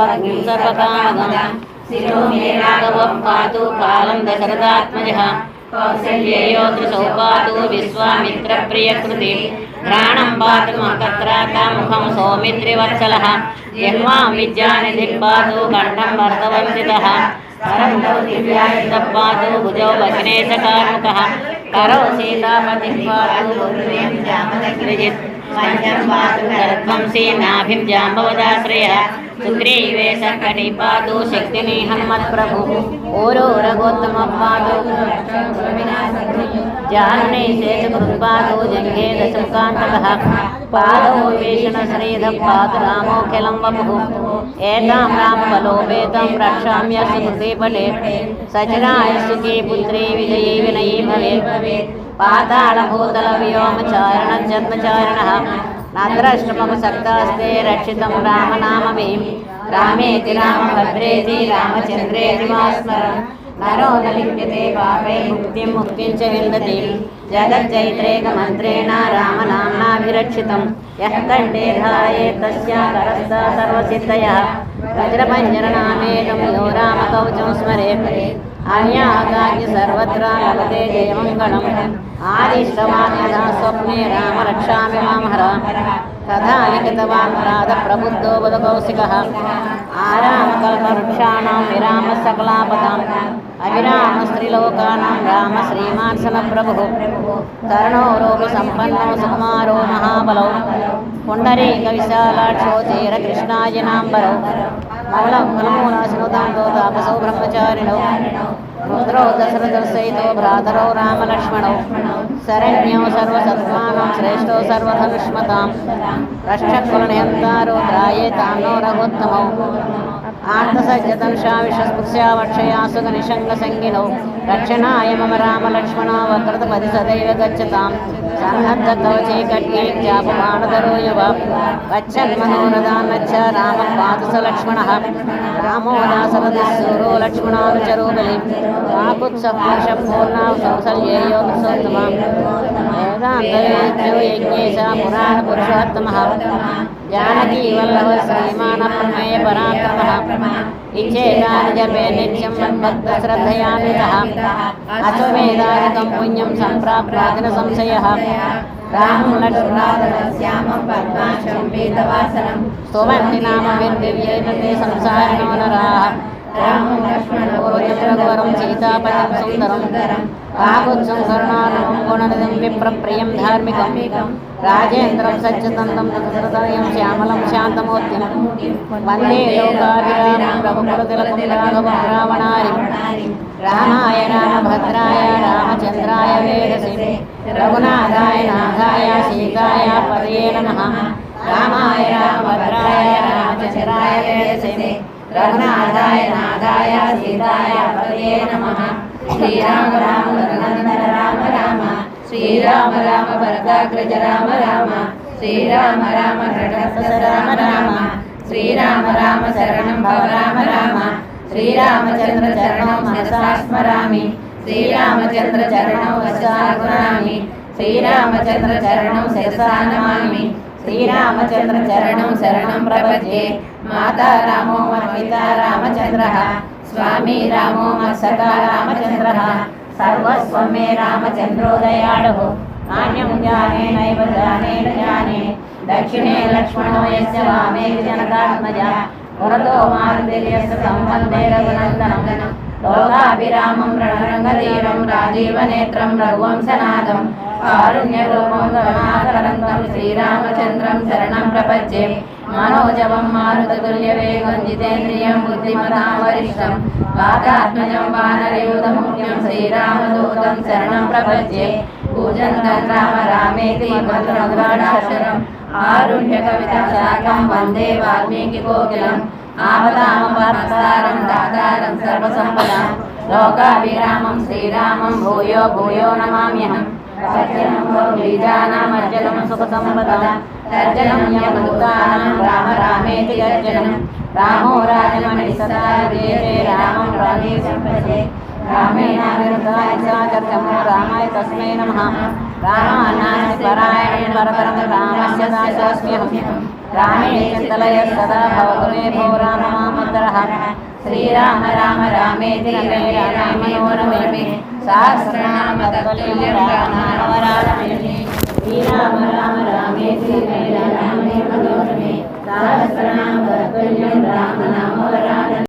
పత్నిం సర్వకామదాం శిరో మే రాఘవః పాతు కాలం దశరథాత్మజः కౌసల్యేయో దృశౌ పాతు విశ్వామిత్రప్రియకృతి ఘ్రాణం పాతు మకత్రాతాముఖం जिह्वां विज्ञान दिक्पादो कण्ठं वर्धवन्दितः करौ दिव्यादिपादो भुजौ वज्रे च करौ सेनाभिं जाम्बवदाश्रयः शक्तिनि हनुमत्प्रभुः। ओरो रघोत्तमपादो జాహ్నే జానుని శేషకృత్పాదో జంఘే దశముఖాంతకః పాదోపేషణ శ్రీధం పాతు రామోఖిలం వపుః ఏతాం రామబలోపేతం రక్షామ్య హృదే బలే సచరాయ సుఖీ పుత్రే విజయే వినయే భవేత్ పాతాళభూతల వ్యోమచారణ జన్మచారిణ నాద్రాష్టమము సక్తాస్తే రక్షితం రామనామమే రామేతి రామ భద్రేతి రామచంద్రేతి మా స్మరం पापे मुक्तिं मुक्तिं च विन्दति जगज्जैत्रेकमन्त्रेण रामनाम्नाभिरक्षितं यः कण्ठे धारयेत् तस्य करस्थ सर्वसिद्धयः वज्रपञ्जरनामेकं यो रामकवचं स्मरेत् अन्यागाज्ञ सर्वत्र लभते जयमङ्गलम् आदिष्टमानः स्वप्ने राम रक्षामि मां हर तथा लिखितवान् प्रातप्रबुद्धो बदकौशिकः आरामकल्पवृक्षाणां विरामसकलापदाम् अविरामस्त्रिलोकानां राम श्रीमार्सनप्रभुः तरणो रोगसम्पन्नो सुकुमारो महाबलौ पुण्डरीकविशालाक्षो चेरकृष्णाजिनाम्बरौ मौलं फलमूलाशनुतां तो तापसौ ब्रह्मचारिणौ रुद्रौ दशरथसहितो भ्रातरौ रामलक्ष्मणौ शरण्यौ सर्वसत्त्वानां श्रेष्ठौ सर्वधनुष्मतां रक्षकुलनिहन्तारो त्रायेतां नो रघुत्तमौ आर्तसज्जतंशा विषस्पृश्या वक्षया सुगनिषङ्गसङ्गिनौ रक्षणाय मम रामलक्ष्मणा वक्रतपदि सदैव गच्छतां सन्नद्धकवचे कट्ये चापमानधरो युव गच्छन्मनोरदान्नच्च रामः पातु स लक्ष्मणः रामो दासरथिस्सूरो लक्ष्मणानुचरो बलि सप्तशपूर्णा तो तो सौसल्येयोगसोत्तमं वेदान्तरेभ्यो यज्ञेश पुराणपुरुषोत्तमः जानकीवल्लभः श्रीमानप्रमेयपराक्रमः इच्छेदानि जपे नित्यं मन्भक्तश्रद्धयान्वितः रामं लक्ष्मणादश्यामं पद्माशं वेदवासनं। सोमन्ति नाम विर्दिव्यैतते संसारिणो नराः। రఘువరం సీతాపదం సుందరం ఆగుత్సం కరుణానుభం గుణనిధం విప్రప్రియం ధార్మికం రాజేంద్రం సచ్చిదంతం సుహృదయం శ్యామలం శాంతమూర్తిం వందే లోకాభిరామం ప్రభుకులతిలకం రాఘవం రావణారి రామాయ రామ భద్రాయ రామచంద్రాయ వేదసి రఘునాథాయ నాథాయ సీతాయ పదే నమ రామాయ రామభద్రాయ రామచంద్రాయ వేదసి రఘునాథాయ నాథాయ సీతాయ పదే నమ శ్రీరామ రామ రఘునందన రామ రామ శ్రీరామ రామ భరతాగ్రజ రామ రామ శ్రీరామ రామ రామ రామ శ్రీరామ రామ శరణం భవ రామ రామ శ్రీరామచంద్ర చరణం మనసాస్మరామి శ్రీరామచంద్ర చరణం వశామి శ్రీరామచంద్ర చరణం శశానమామి శ్రీరామచంద్ర శరణం ప్రపంచే మాతా రామో మన రామచంద్ర. స్వామి రామో మన రామచంద్ర. సర్వస్వం రామచంద్రోదయాడు నాణ్యం జానే నైవ జానేన జానే. దక్షిణే లక్ష్మణో యస్య వామే జనకాత్మజ. సంబంధే రఘునందనం లోకాభిరామం రణరంగధీరం రాజీవనేత్రం రఘువంశనాథం. కారుణ్యరూపం కరుణాకరంతం శ్రీరామచంద్రం శరణం ప్రపంచే మనోజవం మారుతతుల్య వేగం జితేంద్రియం బుద్ధిమతాం వరిష్టం వాకాత్మజం వానరయూతముఖ్యం శ్రీరామదూతం శరణం ప్రపంచే పూజంతం రామ రామేతి మంత్రం ఆరుణ్య కవిత శాఖం వందే వాల్మీకి కోకిలం ఆపదామపత్సారం దాతారం సర్వసంపద లోకాభిరామం శ్రీరామం భూయో భూయో నమామ్యహం. బీజానామర్జనం సుఖసంపదం. తర్జనం యమూతానం రామ రామేతి గర్జనం. రామో రాజమణి సదా జయ రామం రామే సంపదే రామేణ విరుద్ధాయ రామాయ తస్మై నమః. परायणेन परतरं रामस्य दासोऽस्म्यहं रामे चिन्तलय सदा भवतु मे भो राममामत्रः श्रीराम राम रामेति रमे रामे मनोरमे सहस्रनाम तत्तुल्यं रामनामवरानने श्रीराम राम रामेति रमे रामे मनोरमे सहस्रनाम तत्तुल्यं रामनामवरानने